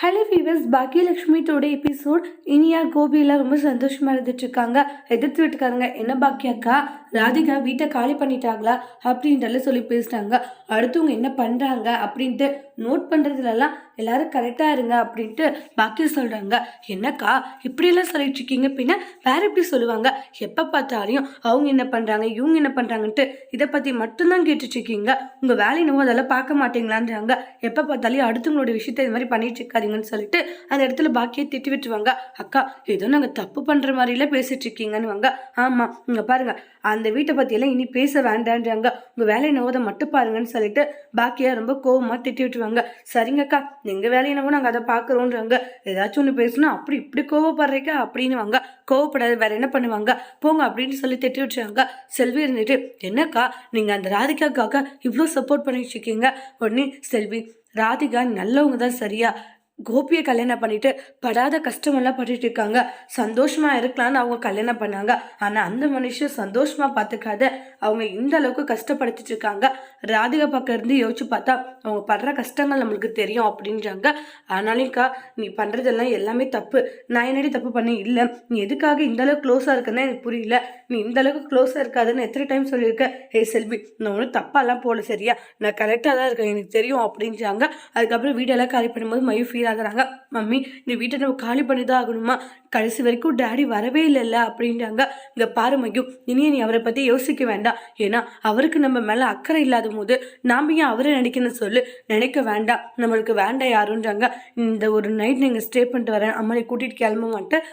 Hello viewers பாக்கியலட்சுமியோட episode Iniya கோபியெல்லாம் ரொம்ப சந்தோஷமா இருந்துட்டு இருக்காங்க எதிர்த்து வீட்டுக்காரங்க என்ன பாக்கியாக்கா? ராதிகா வீட்டை காலி பண்ணிட்டாங்களா? அப்படின்றல சொல்லி பேசிட்டாங்க அடுத்தவங்க என்ன பண்ணுறாங்க அப்படின்ட்டு நோட் பண்ணுறதுலலாம் எல்லாரும் கரெக்டாக இருங்க அப்படின்ட்டு பாக்கி சொல்கிறாங்க என்னக்கா இப்படியெல்லாம் சொல்லிட்டு இருக்கீங்க பின்ன வேற எப்படி சொல்லுவாங்க? எப்போ பார்த்தாலையும் அவங்க என்ன பண்ணுறாங்க இவங்க என்ன பண்ணுறாங்கன்ட்டு இதை பற்றி மட்டும்தான் கேட்டுட்ருக்கீங்க உங்கள் வேலை என்னவோ அதெல்லாம் பார்க்க மாட்டீங்களான்றாங்க. எப்போ பார்த்தாலையும் அடுத்தவங்களோட விஷயத்தை இது மாதிரி பண்ணிட்டு இருக்காதீங்கன்னு சொல்லிட்டு அந்த இடத்துல பாக்கியை திட்டி விட்டுருவாங்க. அக்கா ஏதோ நாங்கள் தப்பு பண்ணுற மாதிரிலாம் பேசிட்டு இருக்கீங்கன்னு வாங்க ஆமாம் இங்கே பாருங்க. அந்த வீட்டை பற்றியெல்லாம் இனி பேச வேண்டான்றாங்க. உங்கள் வேலை என்னவோ மட்டும் பாருங்கன்னு சொல்லிட்டு பாக்கியா ரொம்ப கோவமாக திட்டி விட்டுருவாங்க. சரிங்கக்கா எங்கள் வேலையினவோ நாங்கள் அதை பார்க்குறோன்றாங்க ஏதாச்சும் ஒன்று பேசுனா அப்படி இப்படி கோவப்படுறேக்கா அப்படின்னு வாங்க கோவப்படாது வேற என்ன பண்ணுவாங்க? போங்க அப்படின்னு சொல்லி திட்டி விட்டுறாங்க செல்வி இருந்துட்டு என்னக்கா நீங்கள் அந்த ராதிகாக்காக இவ்வளோ சப்போர்ட் பண்ணிட்டு இருக்கீங்க? உடனே செல்வி ராதிகா நல்லவங்க தான் சரியா. கோபியை கல்யாணம் பண்ணிட்டு படாத கஷ்டமெல்லாம் பட்டுட்டு இருக்காங்க. சந்தோஷமா இருக்கலாம்னு அவங்க கல்யாணம் பண்ணாங்க. ஆனா அந்த மனுஷன் சந்தோஷமா பார்த்துக்காத அவங்க இந்த அளவுக்கு கஷ்டப்படுத்திட்டு இருக்காங்க. ராதிகா பக்கம் இருந்து யோசிச்சு பார்த்தா அவங்க படுற கஷ்டங்கள் நம்மளுக்கு தெரியும் அப்படின்றாங்க. ஆனாலும்க்கா நீ பண்றதெல்லாம் எல்லாமே தப்பு. நான் என்னடி தப்பு பண்ண இல்லை. நீ எதுக்காக இந்த அளவுக்கு க்ளோஸா இருக்குன்னு எனக்கு புரியல. நீ இந்த அளவுக்கு க்ளோஸா இருக்காதுன்னு எத்தனை டைம் சொல்லியிருக்க? ஹே செல்வி நான் ஒன்றும் தப்பாலாம் போல சரியா? நான் கரெக்டாக தான் இருக்கேன் எனக்கு தெரியும் அப்படின்றாங்க. அதுக்கப்புறம் வீடெல்லாம் காலி பண்ணும்போது மயூ ஃபீல் ஆகுறாங்க மம்மி இந்த வீட்டை நம்ம காலி பண்ணி தான் ஆகணுமா? கடைசி வரைக்கும் டேடி வரவே இல்லைல்ல அப்படின்றாங்க. இங்கே பாரு மயூ இனியே நீ அவரை பற்றி யோசிக்க வேண்டாம். ஏன்னா அவருக்கு நம்ம மேலே அக்கறை இல்லாத போது நாம் ஏன் அவரை நினைக்கணும்னு சொல்லு? நினைக்க வேண்டாம். நம்மளுக்கு வேண்டாம் யாருன்றாங்க. இந்த ஒரு நைட் நீங்கள் ஸ்டே பண்ணிட்டு வரேன். அம்மாவை கூட்டிகிட்டு கிளம்ப மாட்டேன்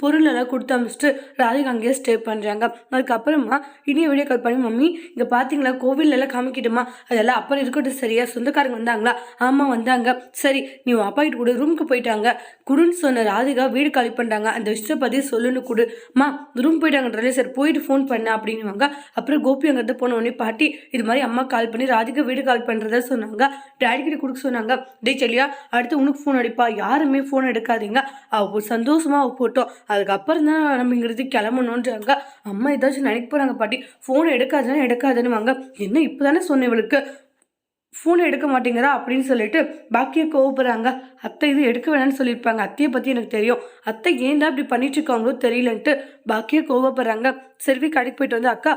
பொருளெல்லாம் கொடுத்து அமிச்சிட்டு ராதிகா அங்கேயே ஸ்டே பண்ணுறாங்க அதுக்கப்புறமா இனிய வீடியோ கால் பண்ணி மம்மி இங்கே பார்த்தீங்களா கோவிலெல்லாம் காமிக்கிட்டுமா? அதெல்லாம் அப்புறம் இருக்கட்டும் சரியா? சொந்தக்காரங்க வந்தாங்களா? ஆமாம் வந்தாங்க. சரி நீ உன் அப்பா கிட்ட கூட ரூமுக்கு போயிட்டாங்க. குடுன்னு சொன்ன ராதிகா வீடு காலி பண்ணுறாங்க அந்த விஷயத்தை பற்றி சொல்லணும் குடுமா ரூம் போயிட்டாங்கன்றதே சரி போயிட்டு ஃபோன் பண்ண அப்படின்னுவாங்க. அப்புறம் கோபி அங்கிருந்து போன உடனே பாட்டி இது மாதிரி அம்மா கால் பண்ணி ராதிகா வீடு கால் பண்ணுறதா சொன்னாங்க. டேடி கிட்ட கொடுக்க சொன்னாங்க. டே செல்லியா அடுத்து உனக்கு ஃபோன் அடிப்பா. யாருமே ஃபோன் எடுக்காதீங்க. அவள் சந்தோஷமாக அவள் போட்டோம். அதுக்கப்புறம் தான் நம்ம இங்கிறது கிளம்பணுன்றாங்க. அம்மா ஏதாச்சும் நினைக்க போகிறாங்க பாட்டி. ஃபோன் எடுக்காதுன்னு எடுக்காதுன்னு வாங்க என்ன இப்போ தானே சொன்னேன் இவளுக்கு? ஃபோன் எடுக்க மாட்டேங்கிறா அப்படின்னு சொல்லிட்டு பாக்கியை கோவப்படுறாங்க. அத்தை இது எடுக்க வேணாம்னு சொல்லியிருப்பாங்க. அத்தையை பற்றி எனக்கு தெரியும். அத்தை ஏன்டா இப்படி பண்ணிட்டு இருக்காங்களோ தெரியலன்ட்டு பாக்கியை கோவப்படுறாங்க. செல்வி கடைக்கு போயிட்டு வந்து அக்கா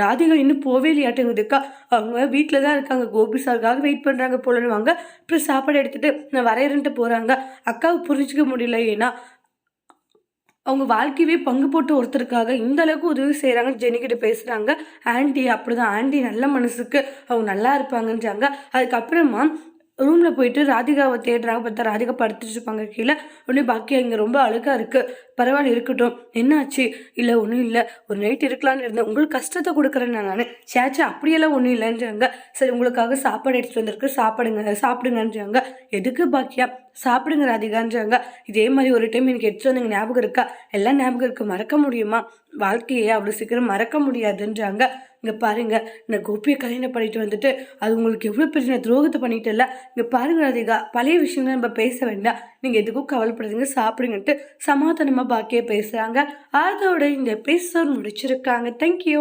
ராதிகா இன்னும் போவே இல்லையாட்டுங்குதுக்கா அவங்க வீட்டில் தான் இருக்காங்க. கோபி சாருக்காக வெயிட் பண்ணுறாங்க போலன்னு வாங்க அப்புறம் சாப்பாடு எடுத்துகிட்டு நான் வரையறன்ட்டு போகிறாங்க அக்காவை புரிஞ்சிக்க முடியல ஏன்னா அவங்க வாழ்க்கையவே பங்கு போட்டு ஒருத்தருக்காக இந்த அளவுக்கு உதவி செய்கிறாங்க ஜெனிக்கிட்ட பேசுகிறாங்க ஆண்டி அப்படிதான். ஆண்டி நல்ல மனசுக்கு அவங்க நல்லா இருப்பாங்கன்றாங்க. அதுக்கப்புறமா ரூமில் போயிட்டு ராதிகாவை தேடுறாங்க. பார்த்தா ராதிகா படுத்துட்டு இருப்பாங்க கீழே. உடனே பாக்கியா இங்கே ரொம்ப அழுக்காக இருக்குது பரவாயில்ல இருக்கட்டும். என்னாச்சு? இல்லை ஒன்றும் இல்லை. ஒரு நைட் இருக்கலான்னு இருந்தேன். உங்களுக்கு கஷ்டத்தை கொடுக்குறேன் நான் சேச்சா அப்படியெல்லாம் ஒன்றும் இல்லைன்றாங்க. சரி உங்களுக்காக சாப்பாடு எடுத்துகிட்டு வந்திருக்கு. சாப்பிடுங்க சாப்பிடுங்கன்றாங்க. எதுக்கு பாக்கியா? சாப்பிடுங்க ராதிகான்றாங்க. இதே மாதிரி ஒரு டைம் எனக்கு எடுத்து வந்தீங்க ஞாபகம் இருக்கா? எல்லாம் ஞாபகம் இருக்கு மறக்க முடியுமா? வாழ்க்கையை அவ்வளோ சீக்கிரம் மறக்க முடியாதுன்றாங்க. இங்கே பாருங்க நான் கோபியை கல்யாணம் பண்ணிட்டு வந்துட்டு அது உங்களுக்கு எவ்வளோ பெரிய துரோகத்தை பண்ணிட்டு இல்லை இங்கே பாருங்க ராதிகா பழைய விஷயங்கள் நம்ம பேச வேண்டாம். நீங்கள் எதுக்கும் கவலைப்படுதுங்க சாப்பிடுங்கன்ட்டு சமாதானமாக பாக்கியே பேசுகிறாங்க அதோட இந்த எபிசோட் முடிச்சிருக்காங்க. தேங்க்யூ